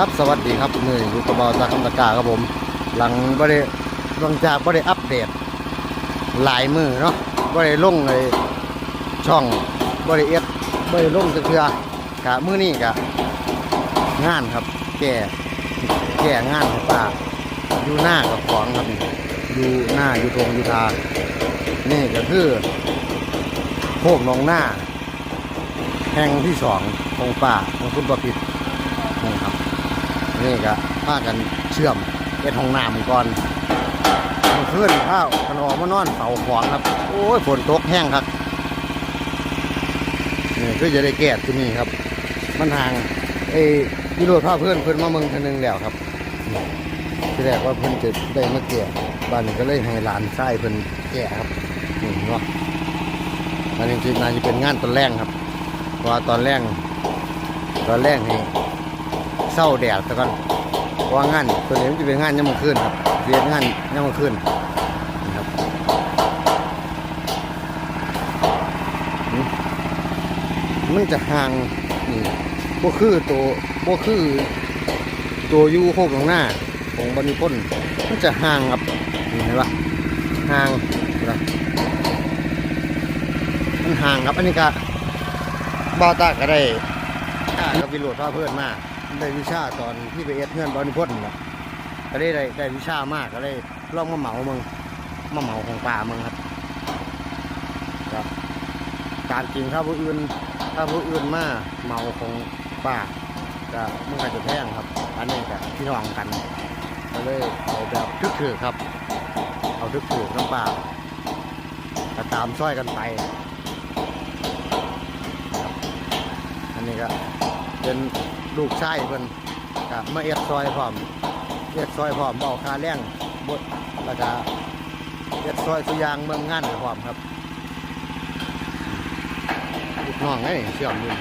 ครับ สวัสดีครับมืออยู่กับเบาจากคำตะกาครับผม หลังบ่ได้หลังจากบ่ได้อัปเดต หลายมือเนาะบ่ได้ลงในช่องบ่ได้เอ็ดบ่ได้ลงเทื่อกะมือนี้กะงานครับ แก่แก่งานให้ป้าอยู่หน้ากับของครับอยู่หน้าอยู่ตรงอยู่ทานี่ก็คือโคกหนองหน้าแห่งที่สองของป่าของคุณประพิษ นี่ก็พากันเชื่อมเป็นห้องน้ำก่อนเมื่อคืนข้าวมันออกมานอนเฝ้าของครับ โอ้ยฝนตกแห้งครับนี่คือจะได้แก้ที่นี่ครับ มันห่างไอ้ยีโรดพาเพื่อนเพื่อนมาเมืองคนนึงแล้วครับที่แรกว่าเพื่อนจะได้มาแก่บ้านก็เลยให้หลานชายเพื่อนแก่ครับนี่เนาะอันนี้จริงๆน่าจะเป็นงานตอนแรกครับเพราะว่าตอนแรกตอนแรกนี่ เศร้าแดดต่ก่อนเพราะว่างานตัวนี้มันจะเป็นงานยามมื้อคืนครับเรียนงานยามมื้อคืนนะครับมันจะห่างนี่บ่คือตัวบ่คือตัวยูโคกของหน้าของบริพ้นมันจะห่างครับเห็นปะห่างนะมันห่างครับอันนี้ก็บ้าวตาก็ได้ชากับวิโรดพาเพื่อนมา ได้วิชาตอนที่ไปเอ็ดเพื่อนบอนิพนธ์นะก็ได้ได้ได้วิชามากก็ได้ลองมาเหมามึงมาเหมาของป่ามึงครับก็การกินข้าวผู้อื่นถ้าผู้อื่นมาเหมาของป่าก็มันก็จะแพงครับ อันนี้ก็พี่น้องกัน ก็เลยเอาแบบทึกถือครับ เอาทึกถือน้ำป่าก็ตามซ้อยกันไปอันนี้ก็เป็น ลูกชายเพิ่นกับมาเอ็ดซอยพร้อมเอ็ดซอยพร้อมเบาคาแรงบดแล้วก็เอ็ดซอยสุยางเมืองงานพร้อมครับลูกน้องไงเชื่อมอยืน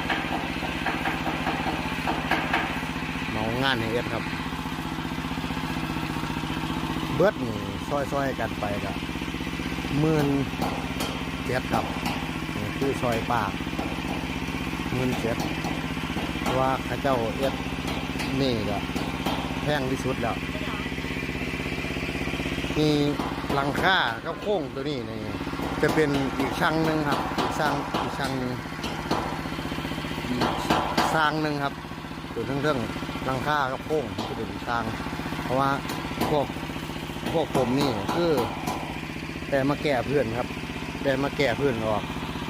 เมางานให้เอ็ดครับ เบิดนี่ซอยซอยกันไปกับหมื่นเจ็ดครับ คือซอยป่าเงินเจ็ด ราะว่าข้าเจ้าเอ็ดนี่ก็แพงที่สุดแล้ว มีหลังคาก็โค้งตัวนี้นี่จะเป็นอีกช่างหนึ่งครับ อีกช่างอีกช่างหนึ่งอีกสร้างหนึ่งครับตัวเรื่องๆหลังคาก็โค้งจะเป็นอีกช่าง เพราะว่าพวกพวกผมนี่คือแต่มาแก้เพื่อนครับ แต่มาแก้เพื่อนออก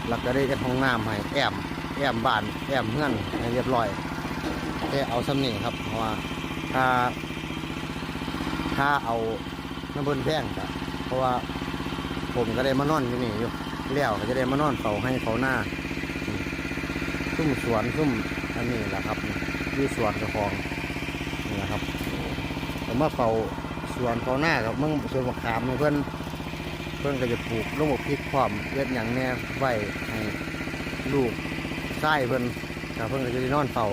แล้วก็ได้จะห้องน้ำให้แอม แอมบานแอมเพื่อนเรียบร้อยแค่เอาสำเนีครับเพราะว่าถ้า ถ้าเอาน้ำบนแพงก็เพราะว่าผมก็ได้มานอนอยู่นี่อยู่แล้วก็จะได้มานอนเฝ้าให้เขาหน้าซุ่มสวนซุ่มอันนี้แหละครับนี่สวนกระฟองนี่แหละครับแต่มาเฝ้าสวนเขาหน้ากับเมึงสวนมะขามเพื่อนเพื่อนก็จะปลูกลงบพริกความเล็ดอย่างแน่ไว้ให้ลูก ใช่เพิ่นก็เพิ่นก็จะได้นอนเฝ้า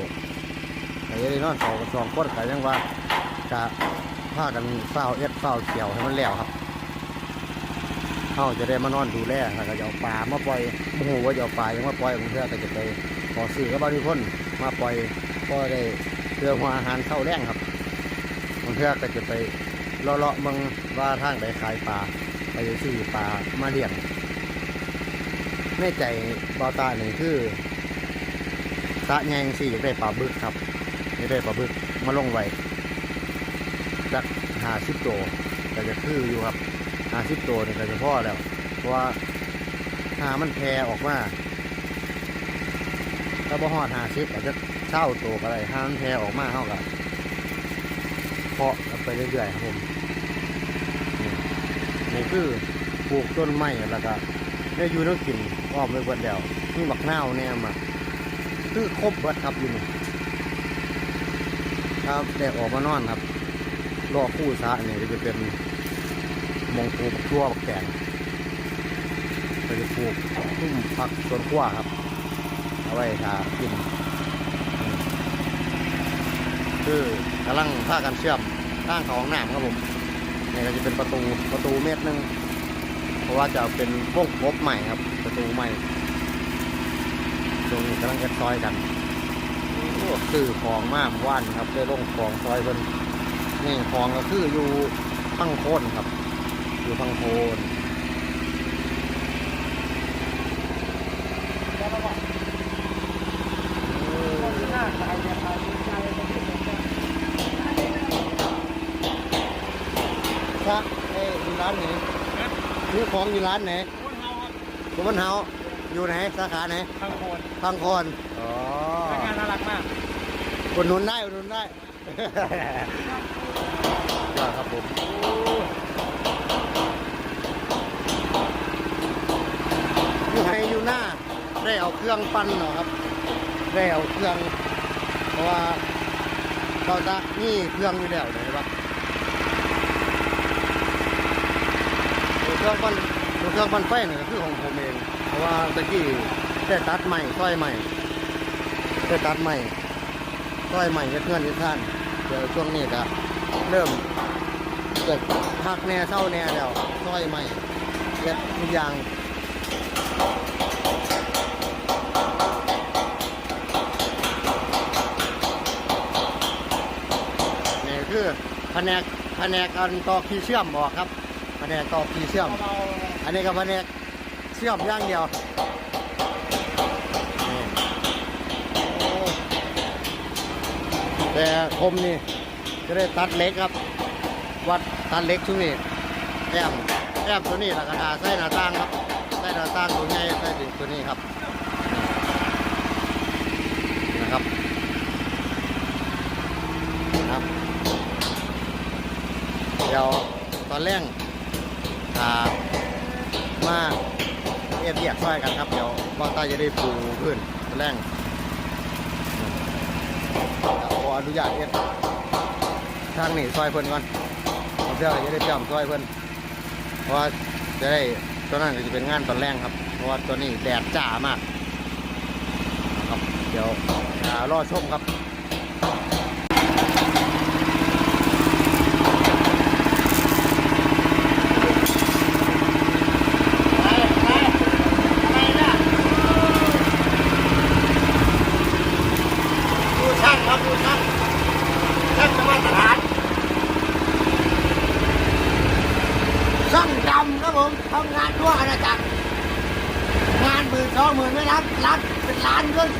ก็จะได้นอนเฝ้ากับสองคนก็ยังว่าจะพากันเฝ้าเอ็ดเฝ้าเกี่ยวให้มันแล้วครับเขาจะได้มานอนดูแลแล้วก็จะเอาปลามาปล่อยโอ้โหว่าจะเอาปลายังมาปล่อยบางเทื่อก็จะไปขอซื้อกับบริพ่นมาปล่อยก็ได้เพื่อหัวอาหารเข้าแรงครับบางเทื่อก็จะไปเลาะๆมืองว่าทางไปขายปลาไปซื้อปลามาเลี้ยงในใจบาวตานี่งคือ สะแยงสี่อยากได้ปลาบึกครับอยากได้ปลาบึกมาลงไว้จักหาสิบตัวแต่จะคืออยู่ครับหาสิบตัวนี่ก็จะพ่อแล้ว เพราะว่าหามันแพรออกมาถ้าบ่ฮอดหาสิบอาจจะเช่าตัวก็ได้หามันแพรออกมาเท่ากับเพาะไปเรื่อยๆครับผมนี่คือปลูกต้นไม้แล้วก็ได้อยู่ต้องกินอ้อมไปเบิดแล้วมีบักนาวเนี่ยมา คือครบเบิดครับอยู่นี่ครับได้ออกมานอนครับรอคู่สระนี่ก็จะเป็นมงปลูกทั่วแกงก็จะปลูกทุ่มผักสวนครัวครับ เอาไว้ทากินคือกำลังพากันเชื่อมทางของหน้ำครับผมนี่ก็จะเป็นประตูประตูเมตรหนึงเพราะว่าจะเป็นพวงกบใหม่ครับ ประตูใหม่ ตรงนี้กำลังจะซอยกันโอ้พวกสื่อของมากว่านครับได้ลงของซอยเพิ่นนี่ของก็คืออยู่พังโคนครับ อยู่พังโคนพระเอ้ยอยู่ร้านไหนซื้อของอยู่ร้านไหนสุวรรณเฮา อยู่ไหนสาขาไหนทางโคนพังโคนอ๋อพนักงานน่ารักมาก อุดหนุนได้อุดหนุนได้ ยอดครับผมอยู่ไฮอยู่หน้า ได้เอาเครื่องปั้นเหรอครับ ได้เอาเครื่อง เพราะว่าเราจะนี่เครื่องอยู่แล้วเลยปะตัวเครื่องปั้นตัวเครื่องปั้นไฟเนี่ยก็คือของผมเองเพราะ ว่าตะกี้ได้ตัดใหม่ซ้อยใหม่ได้ตัดใหม่ต้อยใหม่กับเพื่อนที่ท่านเดี๋ยวช่วงนี้ก็เริ่มเกิดพักแน่เศร้าแน่แล้วต้อยใหม่เย็ดทุกอย่างนี่คือแผนกแผนกการต่อขี้เชื่อมบอกครับแผนกต่อขี้เชื่อม อันนี้ก็แผนก เชื่อมย่างเดียวแต่คมนี่จะได้ตัดเล็กครับ วัดตัดเล็กช่วงนี้แอมแอมตัวนี้ราคาใส่หน้าต่างครับใส่หน้าต่างตัวใหญ่ใส่ถึงตัวนี้ครับนี่นะครับนะครับเดี๋ยวตอนแรกอ่ามา เอียดเรียกช่วยกันครับ เดี๋ยวบอต้จะได้ปูพื้นตอนแรกขออนุญาตเอ็ดทางนี้ซอยเพิ่นก่อนเอาเสื้อจะได้เปี่ยมซอยเพิ่นเพราะว่าจะได้ตัวนั้นก็จะเป็นงานตอนแรกครับ เพราะว่าตัวนี้แดดจ้ามาก ครับ เดี๋ยวอ่ารอชมครับ ดูช่างครับดูช่างช่างจะมาตรฐานช่างดำครับผมทำงานทั่วอาณาจักรงานหมื่นสองหมื่นไม่รับรับเป็นล้านขึ้น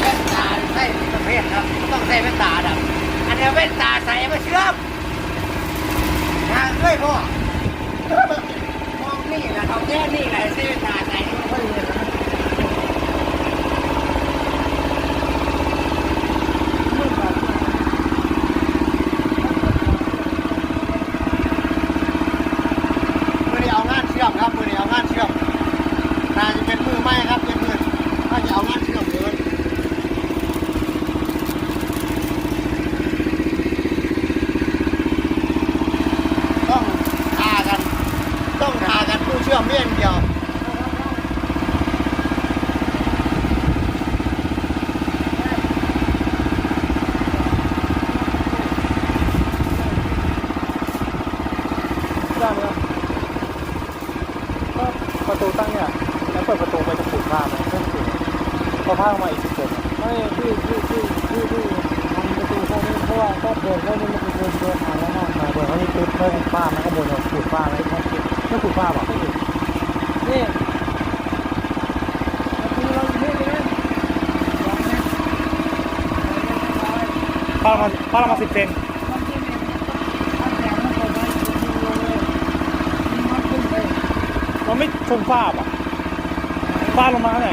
แว่นตาใส่ประเภทครับต้องใส่แว่นตาดำอันนี้แว่นตาใส่มาเชื่อมงานด้วยพ่อ มองนี่แหละเขาแก้นี่แหละเส้นตาใส่ไม่ค่อยเลยนะมือนี้เอางานเชื่อมครับมือนี้เอางานเชื่อมน่าจะเป็นมือไม้ครับเป็นมือถ้าจะเอางานเชื่อมเลยต้องทากัน ต้องทากันผู้เชื่อมเมี่ยงเดียว ได้ไหมก็ประตูตั้งเนี่ยแล้วเปิดประตูไปจะขูดผ้าไหมไม่ขูด ข้าออกมาอีกสิบเจ็ดไม่ที่ที่ที่ที่ที่ทำประตูเข้านี่เพราะว่าก็เดินเข้านี่มันเป็นเดินเดินทางแล้วนอกมาเดินเขานี่ตึ๊บเพิ่มผ้ามันก็บนเราขูดผ้าไหมไม่ขูดไม่ขูดผ้าหรอไม่ขูดนี่ผ้ามาผ้ามาสิบเซนเราไม่ชนฟ้าป่ะฟ้าลงมาไหน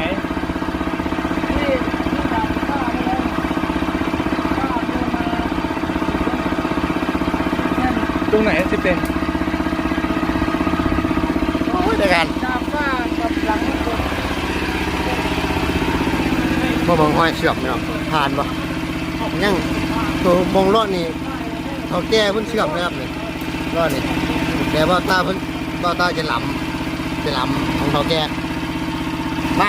รงไหนสิบเซนโอ้ยเดี๋ยวกันบ่บังห้อยเชื่อมเนาะผ่านบ่ยังตัวมองรอดนี่เขาแก้เพิ่นเชือมนะครับนี่รอดนี่แต่ว่าตาเพิ่นว่าตาจะหลำจะหลำของเขาแก้มา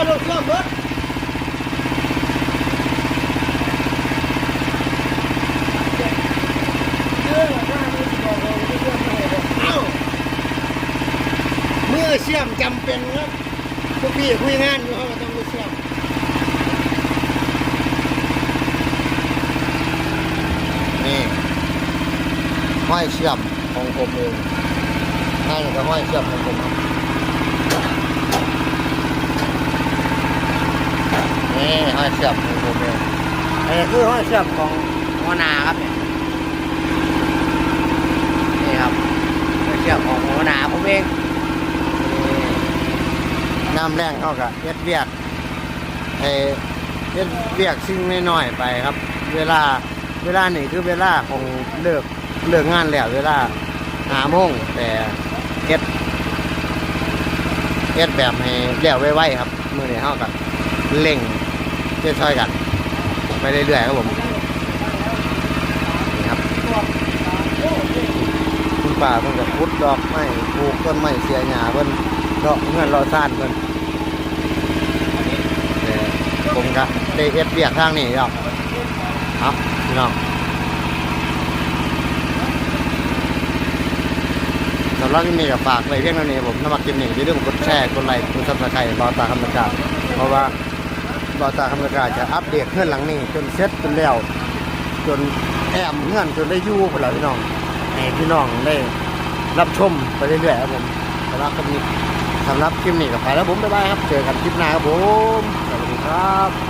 เครื่องเบิดเมื่อเชื่อมจำเป็นครับพวกพี่คุยงานอยู่เขาก็ต้องเชื่อมนี่ห้อยเชื่อมของผมเองนั่นก็ห้อยเชื่อมของผมครับ นี่ห้อยเชือมของผมเองอันนี้คือห้อยเชือมของหัวนาครับเนี่ยนี่ครับห้อยเชือมของหัวนาผมเองน้ำแรงเข้ากับเย็ดเวียกไอ้เย็ดเวียกสิ่งน้อยๆไปครับ เวลาเวลานี่คือเวลาของเลิกเลิกงานแล้วเวลาหาโมงแต่เฮ็ดเฮ็ดแบบให้แล้วไวๆครับ มือนี้เข้ากับเล่ง ช่วยกัน ไปเรื่อยๆครับผมนี่ครับคุณป่าเพิ่นกับพุดดอกไม้ปลูกต้นไม้เสียหญ้าเพิ่นดอกเงินรอซ่านเพิ่นแต่ผมก็ได้เฮ็ดเบียกทางนี้ดอกครับพี่น้องสำหรับที่นี่ก็ฝากไว้เพียงเท่านี้ผมถ้ามากินหนี่อย่าลืมกดแชร์กดไลค์กดซับสไครต์รอตาคำประกาศเพราะว่า บอตาคำประกาจะอัปเดตเงื่อนหลังนี้ จนเซ็ตจนแล้ว จนแอมเงื่อนจนได้ยู่พวกเราพี่น้องให้พี่น้องได้รับชมไปเรื่อยๆครับผมสำหรับคลิปนี้สำหรับคลิปนี้กับไปแล้วผมบ๊ายบายครับ เจอกันคลิปหน้าครับผมสวัสดีครับ